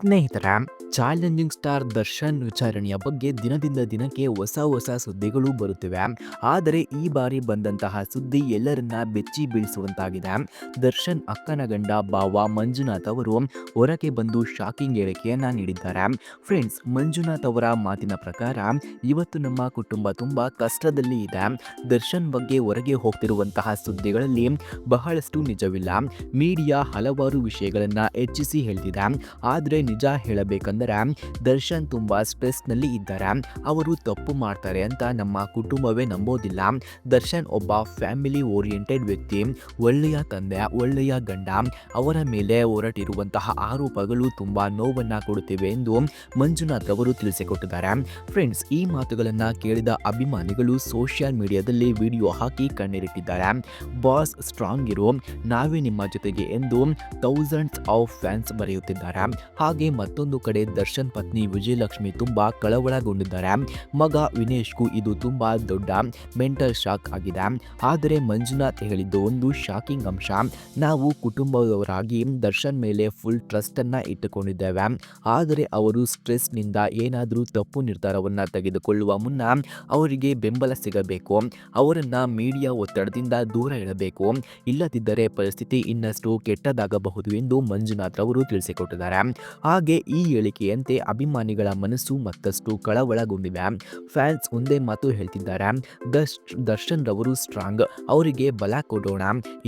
ಸ್ನೇಹಿತರ challenging star Darshan ವಿಚಾರಣೆಯ ಬಗ್ಗೆ ದಿನದಿಂದ ದಿನಕ್ಕೆ ಹೊಸ ಹೊಸ ಸುದ್ದಿಗಳು ಬರುತ್ತಿವೆ. ಆದರೆ ಈ ಬಾರಿ ಬಂದಂತಹ ಸುದ್ದಿ ಎಲ್ಲರನ್ನ ಬೆಚ್ಚಿ ಬೀಳಿಸುವಂತಾಗಿದೆ. ದರ್ಶನ್, ಅಕ್ಕನ ಗಂಡ ಬಾವ ಮಂಜುನಾಥ್ ಅವರು ಹೊರಗೆ ಬಂದು ಶಾಕಿಂಗ್ ಹೇಳಿಕೆಯನ್ನ ನೀಡಿದ್ದಾರೆ. ಫ್ರೆಂಡ್ಸ್ ಮಂಜುನಾಥ್ ಅವರ ಮಾತಿನ ಪ್ರಕಾರ ಇವತ್ತು ನಮ್ಮ ಕುಟುಂಬ ತುಂಬಾ ಕಷ್ಟದಲ್ಲಿ ಇದೆ. ದರ್ಶನ್ ಬಗ್ಗೆ ಹೊರಗೆ ಹೋಗ್ತಿರುವಂತಹ ಸುದ್ದಿಗಳಲ್ಲಿ ಬಹಳಷ್ಟು ನಿಜವಿಲ್ಲ. ಮೀಡಿಯಾ ಹಲವಾರು ವಿಷಯಗಳನ್ನ ಹೆಚ್ಚಿಸಿ ಹೇಳ್ತಿದೆ. ಆದರೆ ನಿಜ ಹೇಳಬೇಕಂದರೆ ದರ್ಶನ್ ತುಂಬಾ ಸ್ಟ್ರೆಸ್ನಲ್ಲಿ ಇದ್ದಾರೆ. ಅವರು ತಪ್ಪು ಮಾಡ್ತಾರೆ ಅಂತ ನಮ್ಮ ಕುಟುಂಬವೇ ನಂಬೋದಿಲ್ಲ. ದರ್ಶನ್ ಒಬ್ಬ ಫ್ಯಾಮಿಲಿ ಓರಿಯೆಂಟೆಡ್ ವ್ಯಕ್ತಿ, ಒಳ್ಳೆಯ ತಂದೆ, ಒಳ್ಳೆಯ ಗಂಡ, ಅವರ ಮೇಲೆ ಹೊರಟಿರುವಂತಹ ಆರೋಪಗಳು ತುಂಬಾ ನೋವನ್ನು ಕೊಡುತ್ತಿವೆ ಎಂದು ಮಂಜುನಾಥ್ ಅವರು ತಿಳಿಸಿಕೊಟ್ಟಿದ್ದಾರೆ. ಫ್ರೆಂಡ್ಸ್, ಈ ಮಾತುಗಳನ್ನು ಕೇಳಿದ ಅಭಿಮಾನಿಗಳು ಸೋಷಿಯಲ್ ಮೀಡಿಯಾದಲ್ಲಿ ವಿಡಿಯೋ ಹಾಕಿ ಕಣ್ಣೀರಿಟ್ಟಿದ್ದಾರೆ. ಬಾಸ್ ಸ್ಟ್ರಾಂಗ್ ಇರು, ನಾವೇ ನಿಮ್ಮ ಜೊತೆಗೆ ಎಂದು ಥೌಸಂಡ್ಸ್ ಆಫ್ ಫ್ಯಾನ್ಸ್ ಬರೆಯುತ್ತಿದ್ದಾರೆ. ಹಾಗೆ ಮತ್ತೊಂದು ಕಡೆ ದರ್ಶನ್ ಪತ್ನಿ ವಿಜಯಲಕ್ಷ್ಮಿ ತುಂಬಾ ಕಳವಳಗೊಂಡಿದ್ದಾರೆ. ಮಗ ವಿನೇಶ್ಗೂ ಇದು ತುಂಬಾ ದೊಡ್ಡ ಮೆಂಟಲ್ ಶಾಕ್ ಆಗಿದೆ. ಆದರೆ ಮಂಜುನಾಥ್ ಹೇಳಿದ್ದು ಒಂದು ಶಾಕಿಂಗ್ ಅಂಶ. ನಾವು ಕುಟುಂಬದವರಾಗಿ ದರ್ಶನ್ ಮೇಲೆ ಫುಲ್ ಟ್ರಸ್ಟ್ ಅನ್ನ ಇಟ್ಟುಕೊಂಡಿದ್ದೇವೆ. ಆದರೆ ಅವರು ಸ್ಟ್ರೆಸ್ನಿಂದ ಏನಾದರೂ ತಪ್ಪು ನಿರ್ಧಾರವನ್ನ ತೆಗೆದುಕೊಳ್ಳುವ ಮುನ್ನ ಅವರಿಗೆ ಬೆಂಬಲ ಸಿಗಬೇಕು. ಅವರನ್ನ ಮೀಡಿಯಾ ಒತ್ತಡದಿಂದ ದೂರ ಇಡಬೇಕು. ಇಲ್ಲದಿದ್ದರೆ ಪರಿಸ್ಥಿತಿ ಇನ್ನಷ್ಟು ಕೆಟ್ಟದಾಗಬಹುದು ಎಂದು ಮಂಜುನಾಥ್ ಅವರು ತಿಳಿಸಿಕೊಟ್ಟಿದ್ದಾರೆ. ಹಾಗೆ ಈ ಹೇಳಿಕೆಯಂತೆ ಅಭಿಮಾನಿಗಳ ಮನಸ್ಸು ಮತ್ತಷ್ಟು ಕಳವಳಗೊಂಡಿವೆ. ಫ್ಯಾನ್ಸ್ ಒಂದೇ ಮಾತು ಹೇಳ್ತಿದ್ದಾರೆ. ದರ್ಶನ್ ರವರು ಸ್ಟ್ರಾಂಗ್. ಅವರಿಗೆ ಬಲ ಕೊಡೋಣ.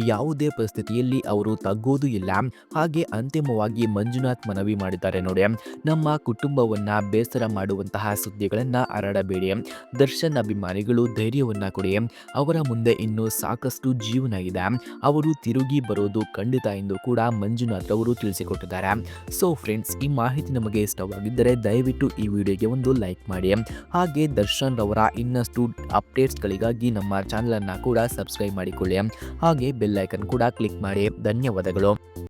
ಯಾವುದೇ ಪರಿಸ್ಥಿತಿಯಲ್ಲಿ ಅವರು ತಗ್ಗೋದು ಇಲ್ಲ. ಹಾಗೆ ಅಂತಿಮವಾಗಿ ಮಂಜುನಾಥ್ ಮನವಿ ಮಾಡಿದ್ದಾರೆ ನೋಡಿ. ನಮ್ಮ ಕುಟುಂಬವನ್ನ ಬೇಸರ ಮಾಡುವಂತಹ ಸುದ್ದಿಗಳನ್ನ ಹರಡಬೇಡಿ. ದರ್ಶನ್ ಅಭಿಮಾನಿಗಳು ಧೈರ್ಯವನ್ನ ಕೊಡಿ. ಅವರ ಮುಂದೆ ಇನ್ನು ಸಾಕಷ್ಟು ಜೀವನ ಇದೆ. ಅವರು ತಿರುಗಿ ಬರೋದು ಖಂಡಿತ ಎಂದು ಕೂಡ ಮಂಜುನಾಥ್ ಅವರು ತಿಳಿಸಿಕೊಟ್ಟಿದ್ದಾರೆ. ಸೊ ಫ್ರೆಂಡ್ಸ್ ಈ ಮಾಹಿತಿ ನಮಗೆ ಇಷ್ಟವಾಗಿದ್ದರೆ ದಯವಿಟ್ಟು ಈ ವಿಡಿಯೋಗೆ ಒಂದು ಲೈಕ್ ಮಾಡಿ. ಹಾಗೆ ದರ್ಶನ್ ರವರ ಇನ್ನಷ್ಟು ಅಪ್ಡೇಟ್ಸ್ಗಳಿಗಾಗಿ ನಮ್ಮ ಚಾನಲನ್ನು ಕೂಡ ಸಬ್ಸ್ಕ್ರೈಬ್ ಮಾಡಿಕೊಳ್ಳಿ. ಹಾಗೆ ಬೆಲ್ ಐಕನ್ ಕೂಡ ಕ್ಲಿಕ್ ಮಾಡಿ. ಧನ್ಯವಾದಗಳು.